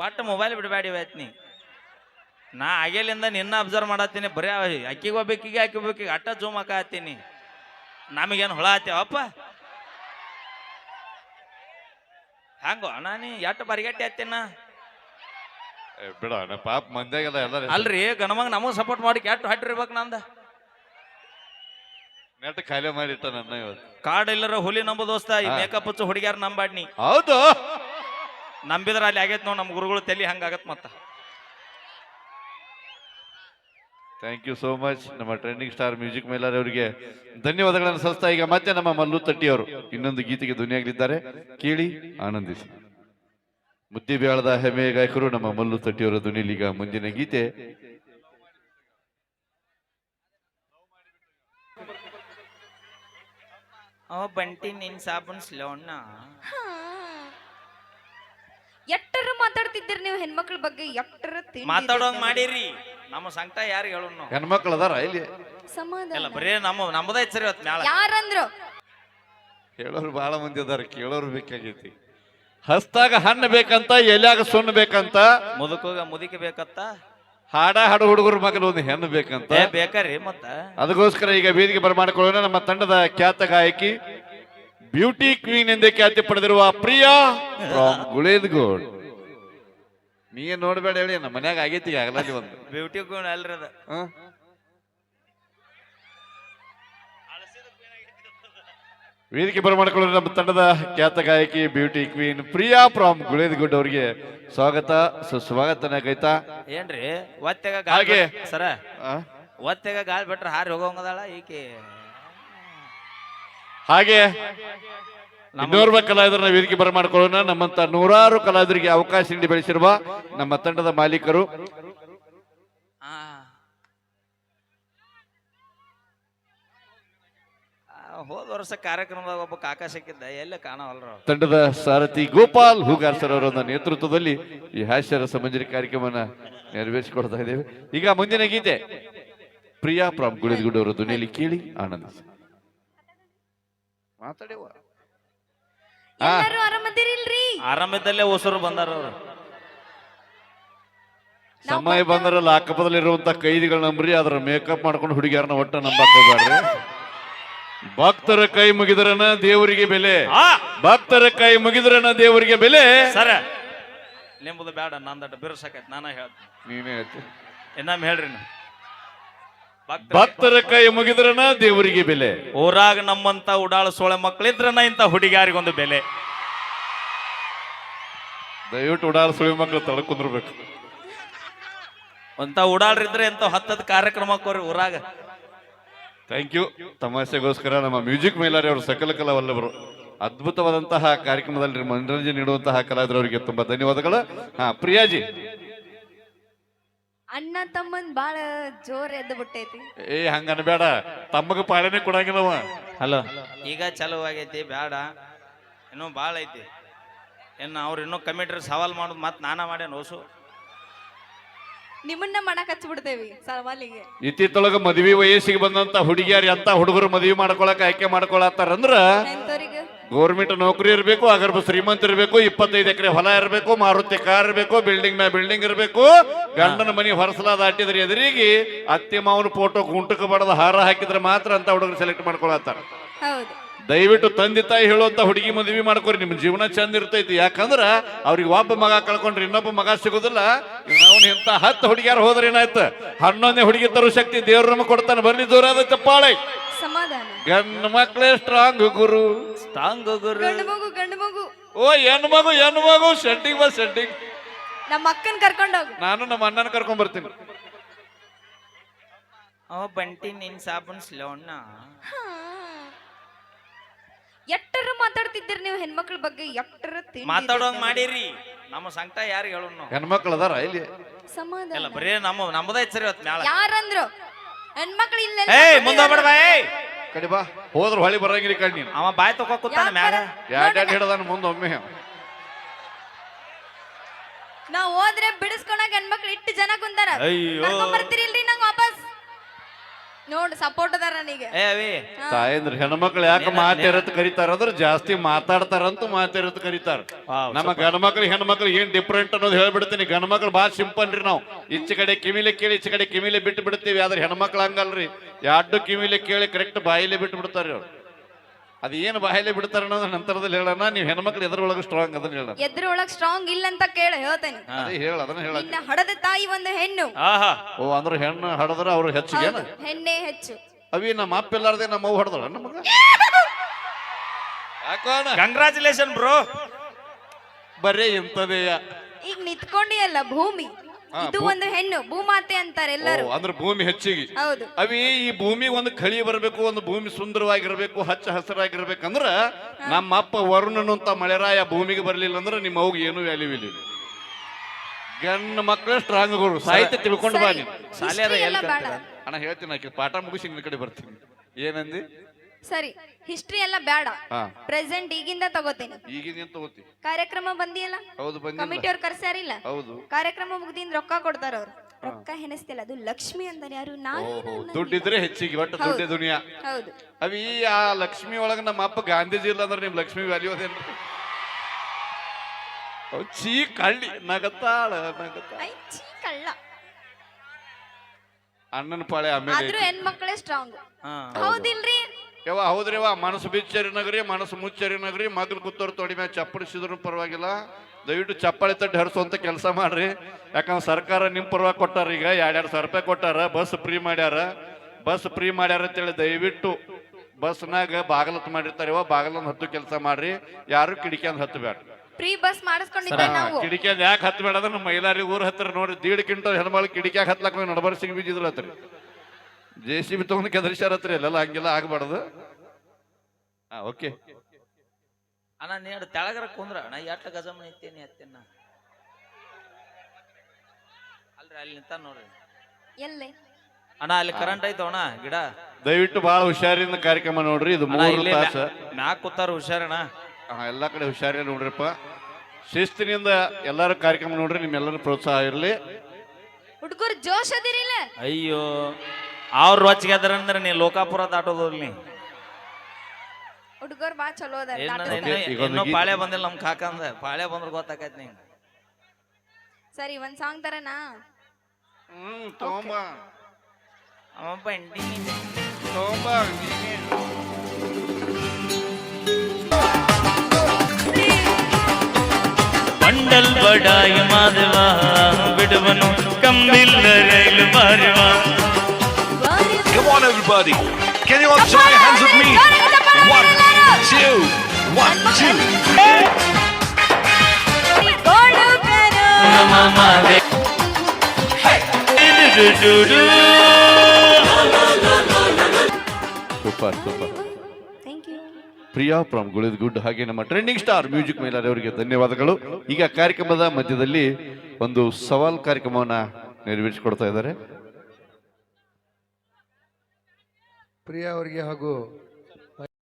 ಒಟ್ಟು ಮೊಬೈಲ್ ಬಿಡಬೇಡಿ ಇವತ್ತು ನಾ ಆಗೇಲಿಂದ ನಿನ್ನ ಅಬ್ಸರ್ವ್ ಮಾಡತ್ತೀನಿ ಬರೀ ಅಕ್ಕಿಗೆ ಹೋಗ್ಬೇಕಿಗೆ ಅಕ್ಕಿ ಹೋಗ್ಬೇಕಿಗೆ ಅಟ್ಟ ಜೂಮ್ ಹಾಕತ್ತೀನಿ ನಮಗೇನು ಹುಳ ಹತ್ಯಾವಪ್ಪ ಹಂಗೋ ಅಣ್ಣ ನೀ ಎಟ್ಟು ಬರಿಗಟ್ಟಿ ಹತ್ತಿನ? ಬಿಡ ಅಣ್ಣ ಪಾಪ ಮಂದ್ಯಾಗೆಲ್ಲ ಎಲ್ಲ ಅಲ್ರಿ ಗಣಮಗ ನಮಗ್ ಸಪೋರ್ಟ್ ಮಾಡಿ ಕೆಟ್ಟು ಹಟ್ಟಿರ್ಬೇಕು ನಂದ. ನೆಟ್ ಖಾಲಿ ಮಾಡಿಟ್ಟ ನನ್ನ ಇವತ್ತು. ಕಾಡ್ ಇಲ್ಲರ ಹುಲಿ ನಂಬು ದೋಸ್ತ ಈ ಮೇಕಪ್ ಹಚ್ಚು ಹುಡುಗ್ಯಾರ ನಂಬಾಡ್ನಿ. ಹೌದು. ನಂಬಿದ್ರ ಅಲ್ಲಿ ಆಗೈತ್ ನೋಡಿ ನಮ್ಮ ಗುರುಗಳು ತಲೆ ಹಂಗಾಗತ್ ಮತ್ತೆ. ಥ್ಯಾಂಕ್ ಯು ಸೋ ಮಚ್ ನಮ್ಮ ಟ್ರೆಂಡಿಂಗ್ ಸ್ಟಾರ್ ಮ್ಯೂಸಿಕ್ ಮೇಲರ್ ಅವರಿಗೆ. ಧನ್ಯವಾದಗಳನ್ನು ಸಲ್ಲಿಸ್ತಾ ಈಗ ಮತ್ತೆ ನಮ್ಮ ಮಲ್ಲು ತಟ್ಟಿ ಅವರು ಇನ್ನೊಂದು ಗೀತೆಗೆ ಧ್ವನಿಯಾಗಲಿದ್ದಾರೆ. ಕೇಳಿ ಆನಂದಿಸಿ. ಮುದ್ದಿ ಬೇಳದ ಹೆಮ್ಮೆಯ ಗಾಯಕರು ನಮ್ಮ ಮಲ್ಲು ತಟ್ಟಿ ಅವರ ಧ್ವನಿಯಲ್ಲಿ ಈಗ ಮುಂದಿನ ಗೀತೆ. ಅವ ಬಂಟಿ ನಿನ್ ಸಾಬನ್ ಸ್ಲೋಣ್ಣ ಎಟ್ಟರ ಮಾತಾಡ್ತಿದ್ದೀರಿ ನೀವು ಹೆಣ್ಮಕ್ಳ ಬಗ್ಗೆ? ಎಟ್ಟರ ತಿಂಡಿ ಮಾತಾಡೋಂಗ್ ಇದೆ. ಮಾಡಿರಿ. ನಮ್ಮ ಸಂಕಟ ಯಾರು ಹೇಳೋಣ ನಾವು ಹೆಣ್ಮಕ್ಳು ಅದಾರ ಇಲ್ಲಿ? ಇಲ್ಲ ಸಮಾಧಾನ ಬರೀ ನಮ್ಮ ನಮ್ಮದೇ ಸರಿ ಇವತ್ತು ಯಾರಂದ್ರು? ಹೇಳೋರು ಬಹಳ ಮಂದಿ ಅದಾರ ಕೇಳೋರು ಬೇಕಾಗೈತಿ. ಹಸ್ತಾಗ ಹಣ್ಣು ಬೇಕಂತ ಎಲ್ಯಾಗ ಸುಣ್ಣ ಬೇಕಂತ? ಮುದುಕೋಗ ಮುದುಕಿ ಬೇಕತ್ತ? ಹಾಡ ಹಾಡು ಹುಡುಗರ ಮಗಲು ಒಂದು ಹೆಣ್ಣು ಬೇಕಂತ? ಏ ಬೇಕರಿ ಮತ್ತ? ಅದಕ್ಕೋಸ್ಕರ ಈಗ ವೇದಿಕೆ ಬರಮಾಡಿಕೊಳ್ಳೋಣ ನಮ್ಮ ತಂಡದ ಖ್ಯಾತ ಗಾಯಕಿ ಬ್ಯೂಟಿ ಕ್ವೀನ್ ಎಂದೇ ಖ್ಯಾತಿ ಪಡೆದಿರುವ ಪ್ರಿಯಾ ಫ್ರಮ್ ಗುಳೇದ್ಗೋಡ್. ನೀ ಏನ್ ನೋಡ್ಬೇಡ ಹೇಳಿ ನಮ್ಮ ಮನ್ಯಾಗ ಆಗೈತಿ ಆಗಲ್ಲ ಒಂದು. ಬ್ಯೂಟಿ ಕ್ವೀನ್ ಅಲ್ರಿ ಅದ? ವೇದಿಕೆ ಬರಮಾಡಿಕೊಳ್ಳೋಣ ನಮ್ಮ ತಂಡದ ಖ್ಯಾತ ಗಾಯಕಿ beauty queen Priya from Guledgud ಅವರಿಗೆ ಸ್ವಾಗತ ಸುಸ್ವಾಗತನ ಕೈತಾ. ಏನ್ರಿ ಒತ್ತೆಗ ಗಾಳಿ ಹಾಗೆ. ಸರ ಒತ್ತೆಗ ಗಾಳಿ ಬಿಟ್ರೆ ಹಾರಿ ಹೋಗೋಂಗದಳ ಈಕೆ. ಹಾಗೆ ಇನ್ನೋರ್ವ ಕಲಾವಿದರನ್ನ ವೇದಿಕೆ ಬರಮಾಡಿಕೊಳ್ಳೋಣ. ನಮ್ಮಂತ ನೂರಾರು ಕಲಾವಿದರಿಗೆ ಅವಕಾಶ ನೀಡಿ ಬೆಳೆಸಿರುವ ನಮ್ಮ ತಂಡದ ಮಾಲೀಕರು. ಹೋದ ವರ್ಷ ಕಾರ್ಯಕ್ರಮದಾಗ ಒಬ್ಬ ಕಾಕ ಸಿಕ್ಕಿದ್ದ. ಎಲ್ಲ ಕಾಣವಲ್ರ. ತಂಡದ ಸಾರಥಿ ಗೋಪಾಲ್ ಹೂಗಾರ್ ಸರ್ ಅವರ ನೇತೃತ್ವದಲ್ಲಿ ಈ ಹಾಸ್ಯರ ಸಮಂಜರಿ ಕಾರ್ಯಕ್ರಮನ ನೆರವೇರಿಸಿಕೊಡ್ತಾ ಇದ್ದೇವೆ. ಈಗ ಮುಂದಿನ ಗೀತೆ. ಪ್ರಿಯಾ ಪ್ರಾಮ್ ಗುಳಿದ್ಗುಡ್ ಅವರ ಧ್ವನಿಯಲ್ಲಿ ಕೇಳಿ ಆನಂದಿಸಿ. ಮಾತಾಡುವ? ಆ. ಎಲ್ಲರೂ ಆರಾಮದಿರಿಲ್ರಿ ಆರಂಭದಲ್ಲೇ ಹೊಸರು ಬಂದಾರ ಅವರು. ಸಮಯ ಬಂದ್ರಲ್ಲ ಅಕ್ಕಪದಲ್ಲಿರುವಂತ ಕೈದಿಗಳ ನಂಬ್ರಿ ಅದ್ರ ಮೇಕಪ್ ಮಾಡ್ಕೊಂಡು ಹುಡುಗಿಯರನ್ನ ಒಟ್ಟ ನಂಬಕ್ ಹೋಗ್ಬೇಡ್ರಿ ಭಕ್ತರ ಕೈ ಮುಗಿದ್ರನ ದೇವರಿಗೆ ಬೆಲೆ. ಆ! ಭಕ್ತರ ಕೈ ಮುಗಿದ್ರನ ದೇವರಿಗೆ ಬೆಲೆ. ಸರ ನಿಮ್ಮದು ಬೇಡ ನಂದಟ ಬಿರ್ಸಕೈತ್ ನಾನ ಹೇಳ್ತೀನಿ. ನೀನೇ ಹೇಳ್ತಿ. ಇನ್ನೊಮ್ಮೆ ಹೇಳ್ರಿ ನೀವು. ಭಕ್ತ ಭಕ್ತರ ಕೈ ಮುಗಿದ್ರನ ದೇವರಿಗೆ ಬೆಲೆ. ಊರಾಗ ನಮ್ಮಂತ ಉಡಾಳ ಸೋಳೆ ಮಕ್ಕಳಿದ್ರನ ಇಂತ ಹುಡುಗಿಯಾರಿಗೊಂದು ಬೆಲೆ. ದಯವಿಟ್ಟು ಉಡಾಳ ಸುಳಿ ಮಕ್ಕಳು ತಡ್ಕೊಂಡ್ರಬೇಕು ಅಂತ ಉಡಾಳ್ರಿದ್ರೆ ಎಂತ ಹತ್ತದ ಕಾರ್ಯಕ್ರಮಕ್ಕೋರಿ ಊರಾಗ. ಥ್ಯಾಂಕ್ ಯು ತಮಾಷೆಗೋಸ್ಕರ ನಮ್ಮ ಮ್ಯೂಸಿಕ್ ಮೇಲಾರಿ ಅವರು ಸಕಲ ಕಲಾ ವಲ್ಲಭರು ಅದ್ಭುತವಾದಂತಹ ಕಾರ್ಯಕ್ರಮದಲ್ಲಿ ಮನರಂಜನೆ ನೀಡುವಂತಹ ಕಲಾವಿದರವರಿಗೆ ತುಂಬಾ ಧನ್ಯವಾದಗಳು. ಹಾ ಪ್ರಿಯಾಜಿ. ಅಣ್ಣ ತಮ್ಮನ್ ಬಾಳ ಜೋರ್ ಎದ್ದು ಬಿಟ್ಟೈತಿ. ಏ ಹಂಗನ ಬೇಡ ತಮ್ಮಗ ಪಾಳನೆ ಕೊಡಂಗಿಲ್ಲವ. ಹಲೋ. ಈಗ ಚಲೋ ಆಗೈತಿ ಬೇಡ ಇನ್ನೂ ಭಾಳ ಐತಿ. ಇನ್ನು ಅವ್ರು ಇನ್ನೂ ಕಮಿಟ್ರಿ ಸವಾಲ್ ಮಾಡೋದು ಮತ್ತೆ ನಾನ ಮಾಡ್ಯಾನ ಹೊಸು ನಿಮ್ಮನ್ನ ಮಾಡಕ್ ಹಚ್ಬಿಡ್ತೇವಿ ಸವಾಲಿಗೆ. ಇತ್ತಿತ್ತೊಳಗ ಮದ್ವಿ ವಯಸ್ಸಿಗೆ ಬಂದಂತ ಹುಡುಗಿಯರು ಎಂತ ಹುಡುಗರು ಮದ್ವಿ ಮಾಡ್ಕೊಳಕ್ ಆಯ್ಕೆ ಮಾಡ್ಕೊಳತ್ತಾರಂದ್ರ? ಗೌರ್ಮೆಂಟ್ ನೌಕರಿ ಇರಬೇಕು ಅಗರ್ಭ ಶ್ರೀಮಂತ ಇರಬೇಕು ಇಪ್ಪತ್ತೈದು ಎಕರೆ ಹೊಲ ಇರಬೇಕು ಮಾರುತಿ ಕಾರ್ ಇರಬೇಕು ಬಿಲ್ಡಿಂಗ್ ಮ್ಯಾ ಬಿಲ್ಡಿಂಗ್ ಇರಬೇಕು ಗಂಡನ ಮನೆ ಹೊರಸಲಾದ ಅಟ್ಟಿದ್ರೆ ಎದುರಿಗೆ ಅತ್ತೆ ಮಾವನ ಫೋಟೋ ಗುಂಟಕ್ಕೆ ಬಡದ ಹಾರ ಹಾಕಿದ್ರೆ ಮಾತ್ರ ಅಂತ ಹುಡುಗರು ಸೆಲೆಕ್ಟ್ ಮಾಡ್ಕೊಳತ್ತಾರ. ದಯವಿಟ್ಟು ತಂದೆ ತಾಯಿ ಹೇಳುವಂತ ಹುಡುಗಿ ಮದುವೆ ಮಾಡ್ಕೊರಿ ನಿಮ್ ಜೀವನ ಚಂದ ಇರ್ತೈತಿ. ಯಾಕಂದ್ರ ಅವ್ರಿಗೆ ಒಬ್ಬ ಮಗ ಕಳ್ಕೊಂಡ್ರೆ ಇನ್ನೊಬ್ಬ ಮಗ ಸಿಗುದಿಲ್ಲ. ಅವನು ಇಂತ ಹತ್ತು ಹುಡುಗಿಯಾರು ಹೋದ್ರೆ ಏನಾಯ್ತು? ಹನ್ನೊಂದನೇ ಹುಡುಗಿ ತರೋ ಶಕ್ತಿ ದೇವ್ರ ನಮಗೆ ಕೊಡ್ತಾನೆ. ಬರ್ಲಿ ಜೋರಾದ ಚಪ್ಪಾಳೆ. ಗಂಡ ಮಕ್ಳೇ ಸ್ಟ್ರಾಂಗ್ ಗುರು. ಸ್ಟ್ರಾಂಗ್ ಗುರು. ಗಂಡು ಮಗು ಗಂಡು ಮಗು. ಓ ಹೆಣ್ ಮಗು ಹೆಣ್ ಮಗು ಸೆಟ್ಟಿಂಗ್ ಬಸ್ ಸೆಟ್ಟಿಂಗ್ ನಮ್ಮ ಅಕ್ಕನ್ ಕರ್ಕೊಂಡೋಗು ನಾನು ನಮ್ಮ ಅಣ್ಣನ ಕರ್ಕೊಂಡ್ ಬರ್ತೀನಿ. ಓ ಬಂಟಿ ನಿನ್ ಸಾಬೂನ್ ಸ್ಲೋಣ್ಣ ಎಟ್ಟರ ಮಾತಾಡ್ತಿದ್ದೀರಿ ನೀವು ಹೆಣ್ಮಕ್ಳ ಬಗ್ಗೆ? ಎಟ್ಟರ ಮಾತಾಡೋ ಮಾತಾಡೋಂಗ್ ಮಾಡಿರಿ. ನಮ್ಮ ಸಂಕಟ ಯಾರು ಹೇಳೋಣ ನಾವು ಹೆಣ್ಮಕ್ಳು ಅದಾರ ಇಲ್ಲಿ. ಇಲ್ಲ ಸಮಾಧಾನ ಬರೀ ನಮ್ಮ ನಮ್ಮದೇ ಸರಿ ಇವತ್ತು ಮ್ಯಾಲ. ಯಾರಂದ್ರು? ಹೆಣ್ಮಕ್ಳು ಇಲ್ಲ ಏಯ್ ಮುಂದೆ ಬಿಡ್ಬೇ ಏಯ್? ಕಡಿ ಬಾ. ಹೋದ್ರ ಹೊಳಿ ಬರಂಗಿಲ್ಲ ಕಣ್ ನೀನು. ಅವ ಬಾಯ್ ತಕೋ ಕೂತಾನ ಮ್ಯಾಗ? ಯಾಡ್ ಯಾಡ್ ಹಿಡದಾನ ಮುಂದೊಮ್ಮೆ ನಾವ್ ಹೋದ್ರೆ ಬಿಡಿಸ್ಕೊಳಕ್ ಹೆಣ್ಮಕ್ಳು ಇಟ್ಟು ಜನ ಕುಂತಾರ ಅಯ್ಯೋ. ಕರ್ಕೊಂಡ್ ವಾಪಸ್ ನೋಡ್ ಸಪೋರ್ಟ್ ಅದಾರ ನನಗೆ. ಏ ಅವಿ. ತಾಯಂದ್ರ ಹೆಣ್ಮಕ್ಳು ಯಾಕೆ ಮಾತಿರತ್ ಕರೀತಾರ? ಅಂದ್ರೆ ಜಾಸ್ತಿ ಮಾತಾಡ್ತಾರಂತ ಮಾತಿರತ್ ಕರೀತಾರ. ನಮ್ಮ ಗಂಡ್ಮಕ್ಳು ಹೆಣ್ಮಕ್ಳು ಏನ್ ಡಿಫ್ರೆಂಟ್ ಅನ್ನೋದು ಹೇಳ್ಬಿಡ್ತೀನಿ. ಗಂಡ್ಮಕ್ಳು ಭಾಳ ಸಿಂಪಲ್ ರೀ ನಾವು. ಈಚೆ ಕಡೆ ಕಿವಿಲೆ ಕೇಳಿ ಈಚೆ ಕಡೆ ಕಿವಿಲೆ ಬಿಟ್ಟು ಬಿಡ್ತೀವಿ ಆದ್ರೆ ಹೆಣ್ಮಕ್ಳು ಹಂಗಲ್ರಿ. ಎರಡು ಕಿವಿಲೆ ಕೇಳಿ ಕರೆಕ್ಟ್ ಬಾಯಿಲೆ ಬಿಟ್ಟು ಬಿಡ್ತಾರ ಅವ್ರು. ಅದು ಏನು ಬಾಯಲ್ಲಿ ಬಿಡ್ತಾರ ಅನ್ನೋದು ನಂತರದಲ್ಲಿ ಹೇಳೋಣ. ನೀವು ಹೆಣ್ಮಕ್ಳು ಎದ್ರೊಳಗೆ ಸ್ಟ್ರಾಂಗ್ ಅದನ್ನ ಹೇಳೋಣ. ಎದ್ರೊಳಗ್ ಸ್ಟ್ರಾಂಗ್ ಇಲ್ಲ ಅಂತ ಕೇಳ ಹೇಳ್ತೇನೆ. ಅದೇ ಹೇಳ ಅದನ್ನ ಹೇಳ ನಿನ್ನ ಹಡದ ತಾಯಿ ಒಂದು ಹೆಣ್ಣು. ಆಹಾ. ಓ ಅಂದ್ರೆ ಹೆಣ್ಣು ಹಡದ್ರ ಅವ್ರು ಹೆಚ್ಚು ಹೆಣ್ಣೆ ಹೆಚ್ಚು. ಅವಿ ನಮ್ಮ ಅಪ್ಪ ಇಲ್ಲಾರ್ದೆ ನಮ್ಮ ಅವ್ವ ಹೊಡೆದಳ ನಮಗ ಯಾಕೋಣ? ಕಂಗ್ರಾಚುಲೇಷನ್ ಬ್ರೋ ಬರೇ ಇಂಥದೇ ಈಗ ನಿತ್ಕೊಂಡಿಯಲ್ಲ ಭೂಮಿ. ಇದು ಒಂದು ಹೆಣ್ಣು ಭೂಮಾತೆ ಅಂತಾರೆ ಎಲ್ಲರೂ. ಅಂದ್ರೆ ಭೂಮಿ ಹೆಚ್ಚಿಗೆ. ಹೌದು. ಅವಿ ಈ ಭೂಮಿ ಒಂದು ಕಳಿ ಬರಬೇಕು ಒಂದು ಭೂಮಿ ಸುಂದರವಾಗಿರ್ಬೇಕು ಹಚ್ಚ ಹಸಿರಾಗಿರ್ಬೇಕಂದ್ರ ನಮ್ಮ ಅಪ್ಪ ವರುಣನು ಅಂತ ಮಳೆರಾಯ ಭೂಮಿಗೆ ಬರಲಿಲ್ಲ ಅಂದ್ರೆ ನಿಮ್ಮ ಅವ್ಗೆ ಏನು ವ್ಯಾಲ್ಯೂ ಇಲ್ಲ ಗಂಡ ಮಕ್ಕಳು ಸ್ಟ್ರಾಂಗ್ ಗುರು. ಸಾಹಿತ್ಯ ತಿಳ್ಕೊಂಡು ಬಾ. ನೀನು. ಶಾಲ್ಯಾರ ಎಲ್ಲಿ ಎಲ್ಲ ಬೇಡ. ಅಣ್ಣ ಹೇಳ್ತೀನಿ ಆಕೆ ಪಾಠ ಮುಗಿಸಿ ನಿನ್ನ ಕಡೆ ಬರ್ತೀನಿ. ಏನಂದಿ? ಸರಿ ಹಿಸ್ಟ್ರಿ ಎಲ್ಲ ಬೇಡ. ಹಾ. ಪ್ರೆಸೆಂಟ್ ಈಗಿಂದ ತಗೋತೇನೆ. ಈಗಿನ ಏನ್ ತಗೋತಿ? ಕಾರ್ಯಕ್ರಮ ಬಂದಿಯಲ್ಲ? ಹೌದು ಬಂದಿಲ್ಲ. ಕಮಿಟಿ ಅವ್ರು ಕರ್ಸ್ಯಾರಿಲ್ಲ ಹೌದು. ಕಾರ್ಯಕ್ರಮ ಮುಗ್ದಿಂದ ರೊಕ್ಕ ಕೊಡ್ತಾರ ಅವ್ರು. ರೊಕ್ಕ ಹೆಣಸ್ತಿಲ್ಲ ಅದು ಲಕ್ಷ್ಮಿ ಅಂದರ ಯಾರು ನಾನು ಓಹೋ ದುಡ್ಡಿದ್ರೆ ಹೆಚ್ಚಿಗೆ ಒಟ್ಟು ಹೌದು. ದುಡ್ಡೇ ದುನಿಯಾ. ಹೌದು. ಅವಿ ಆ ಲಕ್ಷ್ಮಿ ಒಳಗ ನಮ್ಮ ಅಪ್ಪ ಗಾಂಧೀಜಿ ಇಲ್ಲ ಅಂದ್ರೆ ನಿಮ್ ಲಕ್ಷ್ಮಿ ವ್ಯಾಲ್ಯೂ ಅದೇನು? ಅವ್ ಚೀ ಕಳ್ಳಿ ನಗತಾಳ ನಗತಾಳ. ಐ, ಛೀ, ಕಳ್ಳ. ಅಣ್ಣನ ಪಾಳೆ ಆಮೇಲೆ ಆದ್ರೂ ಹೆಣ್ಮಕ್ಳೇ ಸ್ಟ್ರಾಂಗ್ ಹಾ ಹೌದಿಲ್ರಿ? ಯವ್ವ ಹೌದ್ರಿವ ಮನಸ್ಸು ಬಿಚ್ಚರಿ ನಗರಿ ಮನಸ್ಸು ಮುಚ್ಚರಿ ನಗರಿ ಮಗ್ಲು ಕೂತೋರು ತೊಡಿ ಮ್ಯಾಗ ಚಪ್ಪಡಿಸಿದ್ರು ಪರವಾಗಿಲ್ಲ. ದಯವಿಟ್ಟು ಚಪ್ಪಾಳೆ ತಟ್ಟಿ ಹರಿಸುವಂತ ಕೆಲಸ ಮಾಡ್ರಿ. ಯಾಕಂದ್ರೆ ಸರ್ಕಾರ ನಿಮ್ಮ ಪರವಾಗಿ ಕೊಟ್ಟಾರ ಈಗ ಎರಡೆರಡು ಸಾವಿರ ರೂಪಾಯಿ ಕೊಟ್ಟಾರ ಬಸ್ ಫ್ರೀ ಮಾಡ್ಯಾರ. ಬಸ್ ಫ್ರೀ ಮಾಡ್ಯಾರ ಅಂತೇಳಿ ದಯವಿಟ್ಟು ಬಸ್ನಾಗ ಬಾಗಲತ್ ಮಾಡಿರ್ತಾರ ಇವ ಬಾಗಲಂದ್ ಹತ್ತು ಕೆಲಸ ಮಾಡ್ರಿ. ಯಾರು ಕಿಡಿಕ್ಯಾಂದ್ ಹತ್ತು ಬೇಡ ಫ್ರೀ ಬಸ್ ಮಾಡಿಸ್ಕೊಂಡಿದ್ದೆ ನಾವು. ಕಿಡಿಕ್ಯಾಂದ್ ಯಾಕೆ ಹತ್ತು ಬೇಡ ಅಂದ್ರೆ ನಮ್ಮ ಮೈಲಾರಿ ಊರ್ ಹತ್ತಿರ ನೋಡ್ರಿ ದೀಡ್ ಕಿಂಟಲ್ ಹೆಣ್ಮಳು ಕಿಡಿಕ್ಯಾಗ ಹತ್ಲಾಕ ನಡಬರ್ಸಿಗೆ ಬೀಜಿದ್ರು ಹತ್ರಿ. ಜೆ ಸಿ ಬಿ ತಗೊಂಡು ಕೆದರ್ಸ್ಯಾರ ಹತ್ರ ಇಲ್ಲಲ್ಲ ಹಂಗೆಲ್ಲ ಆಗ್ಬಾರ್ದು. ಹಾ ಓಕೆ. ಅಣ್ಣ ನೀಡು ತೆಳಗರ ಕುಂದ್ರ. ಅಣ್ಣ ಎಟ್ಟ ಗಜಮನ ಇತ್ತೇನಿ ಅತ್ತೇನ ಅಲ್ರಿ ಅಲ್ಲಿ ನಿಂತ ನೋಡ್ರಿ. ಎಲ್ಲೇ? ಅಣ್ಣ ಅಲ್ಲಿ ಕರೆಂಟ್ ಐತೋ ಅಣ್ಣ ಗಿಡ? ದಯವಿಟ್ಟು ಬಹಳ ಹುಷಾರಿಂದ ಕಾರ್ಯಕ್ರಮ ನೋಡ್ರಿ ಇದು ಅಣ್ಣ ಮೂರು ಇಲ್ಲಿ ತಾಸ. ಮ್ಯಾಕ್ ಕೂತಾರ ಹುಷಾರಣ್ಣ ಹಾ, ಎಲ್ಲಾ ಕಡೆ ಹುಷಾರಿ ನೋಡ್ರಿಪ್ಪ. ಶಿಸ್ತಿನಿಂದ ಎಲ್ಲಾರು ಕಾರ್ಯಕ್ರಮ ನೋಡ್ರಿ ನಿಮ್ಮೆಲ್ಲರ ಪ್ರೋತ್ಸಾಹ ಇರಲಿ. ಹುಡುಗರು ಜೋಶ್ ಅದಿರಿಲ್ಲ? ಅಯ್ಯೋ. ಅವ್ರ ರೊಚ್ಚಿಗೆ ಅಂದ್ರೆ ನೀ ಲೋಕಾಪುರ ದಾಟೋದು ನೀ ಹುಡುಗರು ಬಾ ಚಲೋ ಅದಾರ ಏನ್. ಈಗ ಇನ್ನೂ ಪಾಳೆ ಬಂದಿಲ್ಲ ನಮ್ ಕಾಕಂದ ಪಾಳೆ ಬಂದ್ರೆ ಗೊತ್ತಾಕೈತಿ ನಿಂಗೆ. ಸರಿ ಒಂದ್ ಸಾಂಗ್ ತರನಾ? ಹ್ಮ್ ತಗೊಂಬ. ಅವ ಬಂಡಿ ತಗೊಂಬ. ನೀನೇ. ಮಂಡಲ್ ಬಡಾಯಿ ಮಾದವ ಬಿಡುವನು ಕಂಬಿಲ್ಲ ರೈಲು ಬಾರುವ. Everybody. Can you all join your hands with me? One, two, one, two. Super super Priya from Guledgud ಹಾಗೆ ನಮ್ಮ ಟ್ರೆಂಡಿಂಗ್ ಸ್ಟಾರ್ ಮ್ಯೂಸಿಕ್ ಮೇಲರ್ ಅವರಿಗೆ ಧನ್ಯವಾದಗಳು. ಈಗ ಕಾರ್ಯಕ್ರಮದ ಮಧ್ಯದಲ್ಲಿ ಒಂದು ಸವಾಲ್ ಕಾರ್ಯಕ್ರಮವನ್ನ ನೆರವೇರಿಸಿಕೊಡ್ತಾ ಇದ್ದಾರೆ. ಪ್ರಿಯಾ ಅವರಿಗೆ ಹಾಗೂ